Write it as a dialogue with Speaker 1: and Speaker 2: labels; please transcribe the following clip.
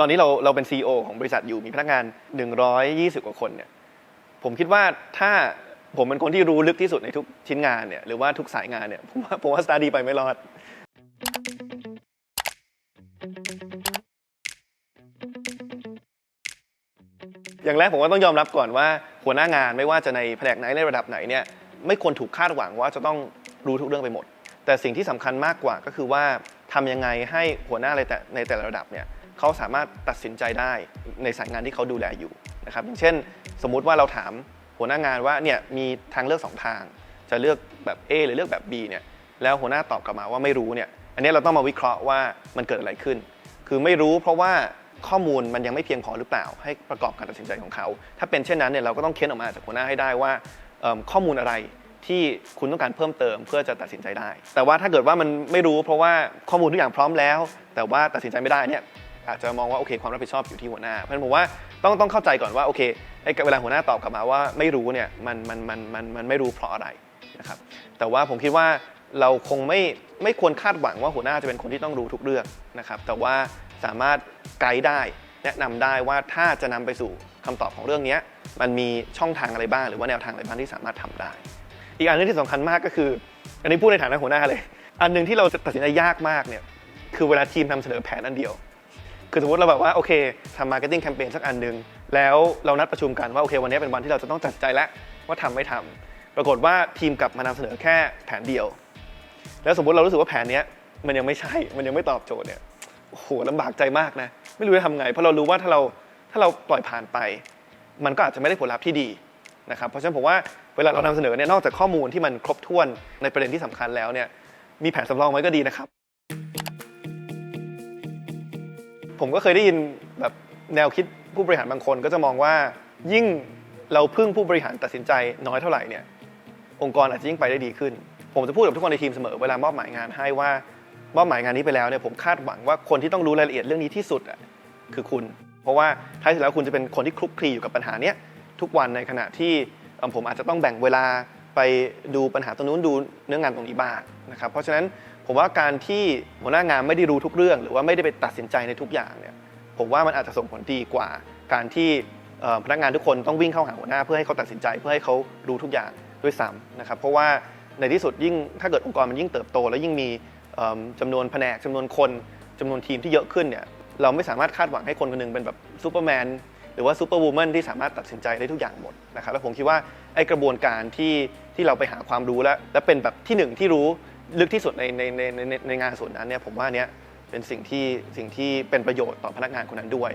Speaker 1: ตอนนี้เราเราเป็น CEO ของบริษัทอยู่มีพนักงาน 120 กว่าคนเนี่ยผมคิดว่าถ้าผมเป็นคนที่รู้ลึกที่สุดในทุกชิ้นงานเนี่ยหรือว่าทุกสายงานเนี่ยผมว่าผมว่าสตาร์ดีไปไม่รอด อย่างแรกผมว่าต้องยอมรับก่อนว่าหัวหน้างานไม่ว่าจะในแผนกไหนในระดับไหนเนี่ยไม่ควรถูกคาดหวังว่าจะต้องรู้ทุกเรื่องไปหมด แต่สิ่งที่สำคัญมากกว่าก็คือว่าทำยังไงให้หัวหน้าในแต่ในแต่ละระดับเนี่ย เขาสามารถตัดสินใจได้ในสายงานที่เขาดูแลอยู่นะครับอย่างเช่น สมมุติว่าเราถามหัวหน้างานว่าเนี่ยมีทางเลือกสองทาง จะเลือกแบบ A หรือเลือกแบบ B เนี่ยแล้วหัวหน้าตอบกลับมาว่าไม่รู้เนี่ยอันนี้เราต้องมาวิเคราะห์ว่ามันเกิดอะไรขึ้น คือไม่รู้เพราะว่าข้อมูลมันยังไม่เพียงพอหรือเปล่า ให้ประกอบการตัดสินใจของเขา ถ้าเป็นเช่นนั้นเนี่ยเราก็ต้องเค้นออกมาจากหัวหน้าให้ได้ว่าข้อมูลอะไรที่คุณต้องการเพิ่มเติมเพื่อจะตัดสินใจได้ แต่ว่าถ้าเกิดว่ามันไม่รู้เพราะว่าข้อมูลทุกอย่างพร้อมแล้ว แต่ว่าตัดสินใจไม่ได้เนี่ย อาจจะมองว่าโอเคความรับผิดชอบอยู่ที่หัวหน้า เพราะฉะนั้นผมว่าต้องต้องเข้าใจก่อนว่าโอเคไอ้เวลาหัวหน้าตอบกลับมาว่าไม่รู้เนี่ยมันมันมันมันมันไม่รู้เพราะอะไรนะครับแต่ว่าผมคิดว่าเราคงไม่ไม่ควรคาดหวังว่าหัวหน้าจะเป็นคนที่ต้องรู้ทุกเรื่องนะครับแต่ว่าสามารถไกด์ได้แนะนำได้ว่าถ้าจะนำไปสู่คำตอบของเรื่องนี้มันมีช่องทางอะไรบ้าง หรือว่าแนวทางอะไรบ้างที่สามารถทำได้ อีกอันหนึงที่สำคัญมากก็คือ อันนี้พูดในฐานะหัวหน้าเลย อันหนึ่งที่เราจะตัดสินใจยากมากเนี่ยคือเวลาทีมนำเสนอแผนอันเดียว คือสมมติเราแบบว่าโอเคทำมาร์เก็ตติ้งแคมเปญสักอันหนึ่งแล้วเรานัดประชุมกันว่าโอเค วันนี้เป็นวันที่เราจะต้องตัดสินใจแล้วว่าทำไม่ทำปรากฏว่าทีมกลับมานำเสนอแค่แผนเดียว แล้วสมมติเรารู้สึกว่าแผนนี้มันยังไม่ใช่มันยังไม่ตอบโจทย์เนี่ยโอ้โหลำบากใจมากนะไม่รู้จะทำไง เพราะเรารู้ว่าถ้าเราถ้าเราปล่อยผ่านไป มันก็อาจจะไม่ได้ผลลัพธ์ที่ดีนะครับเพราะฉะนั้นผมว่าเวลาเรานำเสนอเนี่ยนอกจากข้อมูลที่มันครบถ้วนในประเด็นที่สำคัญแล้วเนี่ยมีแผนสำรองไว้ก็ดีนะครับ ผมก็เคยได้ยินแบบแนวคิดผู้บริหารบางคนก็จะมองว่ายิ่งเราพึ่งผู้บริหารตัดสินใจน้อยเท่าไหร่เนี่ยองค์กรอาจจะยิ่งไปได้ดีขึ้น ผมจะพูดกับทุกคนในทีมเสมอเวลามอบหมายงานให้ว่ามอบหมายงานนี้ไปแล้วเนี่ยผมคาดหวังว่าคนที่ต้องรู้รายละเอียดเรื่องนี้ที่สุดอะคือคุณ เพราะว่าท้ายสุดแล้วคุณจะเป็นคนที่คลุกคลีอยู่กับปัญหาเนี้ยทุกวันในขณะที่ผมอาจจะต้องแบ่งเวลาไปดูปัญหาตรงนู้นดูเนื้องานตรงนี้บ้างนะครับเพราะฉะนั้น ผมว่าการที่หัวหน้างานไม่ได้รู้ทุกเรื่อง หรือว่าไม่ได้ไปตัดสินใจในทุกอย่างเนี่ยผมว่ามันอาจจะส่งผลดีกว่า การที่พนักงานทุกคนต้องวิ่งเข้าหาหัวหน้าเพื่อให้เขาตัดสินใจเพื่อให้เขารู้ทุกอย่างด้วยซ้ำนะครับเพราะว่าในที่สุดยิ่งถ้าเกิดองค์กรมันยิ่งเติบโต แล้วยิ่งมีเอิ่มจำนวนแผนกจำนวนคนจำนวนทีมที่เยอะขึ้นเนี่ยเราไม่สามารถคาดหวังให้คนคนหนึงเป็นแบบซูเปอร์แมนหรือว่าซูเปอร์วูแมนที่สามารถตัดสินใจได้ทุกอย่างหมดนะครับแล้วผมคิดว่าไอ้กระบวนการที่ที่เราไปหาความรู้และและเป็นแบบที่หนึ่งที่รู้ ลึกที่สุดในในในในในงานส่วนนั้นเนี่ยผมว่าเนี้ยเป็นสิ่งที่สิ่งที่เป็นประโยชน์ต่อพนักงานคนนั้นด้วย